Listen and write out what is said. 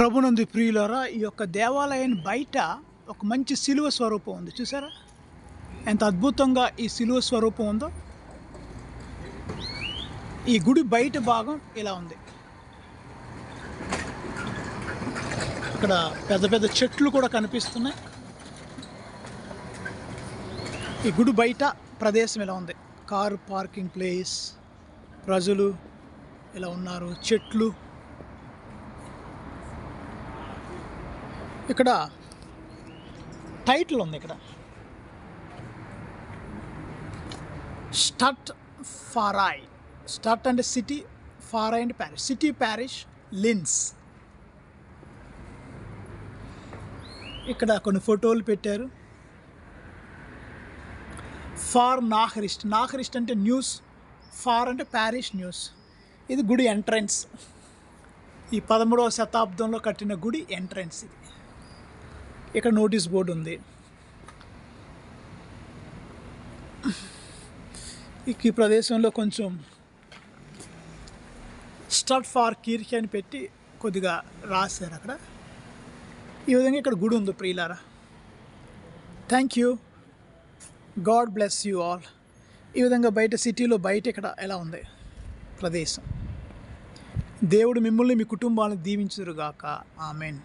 ప్రభునందు ప్రియులరా ఈ యొక్క దేవాలయం బయట ఒక మంచి శిలువ స్వరూపం ఉంది. చూసారా ఎంత అద్భుతంగా ఈ శిలువ స్వరూపం ఉందో. ఈ గుడి బయట భాగం ఇలా ఉంది. ఇక్కడ పెద్ద పెద్ద చెట్లు కూడా కనిపిస్తున్నాయి. ఈ గుడి బయట ప్రదేశం ఇలా ఉంది. కారు పార్కింగ్ ప్లేస్ ప్రజలు ఇలా ఉన్నారు చెట్లు. ఇక్కడ టైటిల్ ఉంది ఇక్కడ. స్టట్ ఫారాయ్ స్టట్ అంటే city ఫారాయ్ and parish city parish Linz ఇక్కడ కొన్ని ఫోటోలు పెట్టారు. ఫార్ నాహరిస్ట్ నాహరిస్ట్ అంటే న్యూస్ ఫార్ అంటే ప్యారిష్ న్యూస్ ఇది గుడి ఎంట్రన్స్ ఈ పదమూడవ శతాబ్దంలో కట్టిన గుడి ఎంట్రన్స్ ఇది. ఇక్కడ నోటీస్ బోర్డు ఉంది. ఈ ప్రదేశంలో కొంచెం స్టడ్ ఫార్ కీర్కి అని పెట్టి కొద్దిగా రాశారు అక్కడ. ఈ విధంగా ఇక్కడ గుడి ఉంది ప్రియులారా. Thank you God bless you all ఈ విధంగా బయట సిటీలో బయట ఇక్కడ ఎలా ఉంది? ప్రదేశం. దేవుడు మిమ్మల్ని మీ కుటుంబాలను దీవించురుగాక ఆమెన్